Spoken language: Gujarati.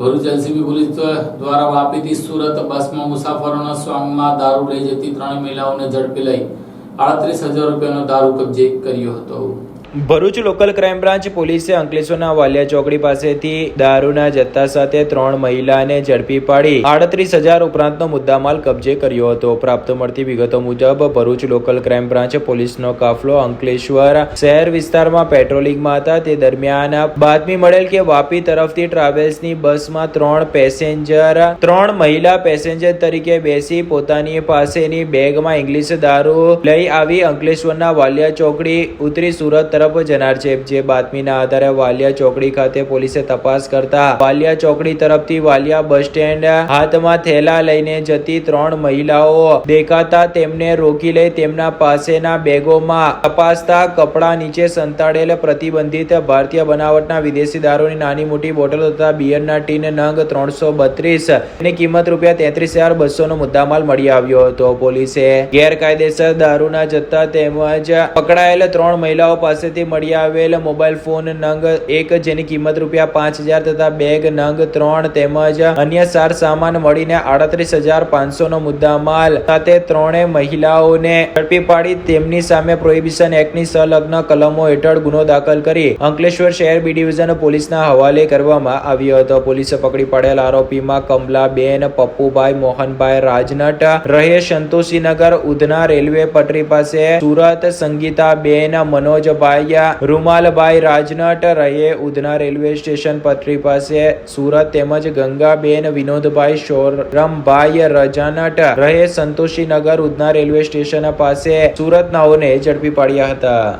ભરૂચ એલસીબી પોલીસ દ્વારા વાપીથી સુરત બસમાં મુસાફરોના સ્વાંગમાં દારૂ લઈ જતી ત્રણ મહિલાઓને ઝડપી લઈ આડત્રીસ હજાર રૂપિયાનો દારૂ કબજે કર્યો હતો. ભરૂચ લોકલ ક્રાઇમ બ્રાન્ચ પોલીસે અંકલેશ્વરના વાલિયા ચોકડી પાસેથી દારૂના જથ્થા સાથે ત્રણ મહિલાને ઝડપી પાડી આડત્રીસ હજાર ઉપરાંતનો મુદ્દામાલ કબજે કર્યો હતો. પ્રાપ્ત મળતી વિગતો મુજબ, ભરૂચ લોકલ ક્રાઇમ બ્રાન્ચ પોલીસનો કાફલો અંકલેશ્વર શહેર વિસ્તારમાં પેટ્રોલિંગમાં હતા. તે દરમિયાન બાતમી મળેલ કે વાપી તરફથી ટ્રાવેલ્સની બસમાં ત્રણ પેસેન્જર, ત્રણ મહિલા પેસેન્જર તરીકે બેસી પોતાની પાસેની બેગમાં ઇંગ્લિશ દારૂ લઈ આવી અંકલેશ્વરના વાલિયા ચોકડી ઉતરી સુરત તરફ જનાર છે જે બાતમીના આધારે વાલિયા ચોકડી ખાતે પોલીસે તપાસ કરતા વાલિયા ચોકડી તરફથી વાલિયા બસ સ્ટેન્ડ હાથમાં થેલા લઈને જતી ત્રણ મહિલાઓ દેખાતા તેમને રોકી લઈ તેમના પાસેના બેગોમાં તપાસતા કપડા નીચે સંતાડેલ પ્રતિબંધિત ભારતીય બનાવટના વિદેશી દારૂની નાની મોટી બોટલો તથા બિયરના ટીન નંગ ત્રણસો બત્રીસની કિંમત રૂપિયા તેત્રીસ હજાર બસો નો મુદ્દામાલ મળી આવ્યો હતો. પોલીસે ગેરકાયદેસર દારૂના જથ્થા તેમજ પકડાયેલ ત્રણ મહિલાઓ પાસેથી મળી આવેલ મોબાઈલ ફોન નંગ એક જેની કિંમત રૂપિયા પાંચ તથા બેગ નંગ ત્રણ તેમજ અન્ય સાર સામાન મળીને આડત્રીસ હજાર પાંચસો નો મુદ્દામાલ. સાથે ત્રણેય મહિલાઓને ઝડપી પાડી તેમની સામે પ્રોહિબિશન એક્ટની સંલગ્ન કલમો હેઠળ ગુનો દાખલ કરી અંકલેશ્વર શહેર બી ડિવિઝન પોલીસના હવાલે કરવામાં આવ્યો હતો. પોલીસે પકડી પાડેલ આરોપીમાં કમલાબેન, પપ્પુભાઈ, મોહનભાઈ રાજનટ રહે સંતોષીનગર, ઉધના રેલવે પટરી પાસે સુરત સંગીતાબેન, મનોજભાઈ રૂમાલભાઈ રાજનટ રહે ઉધના રેલવે સ્ટેશન પટરી પાસે સુરત તેમજ ગંગાબેન વિનોદભાઈ શોરમભાઈ રજાનટ રહે સંતોષીનગર ઉધના રેલવે સ્ટેશન પાસે સુરત નાઓને ઝડપી પાડ્યા હતા.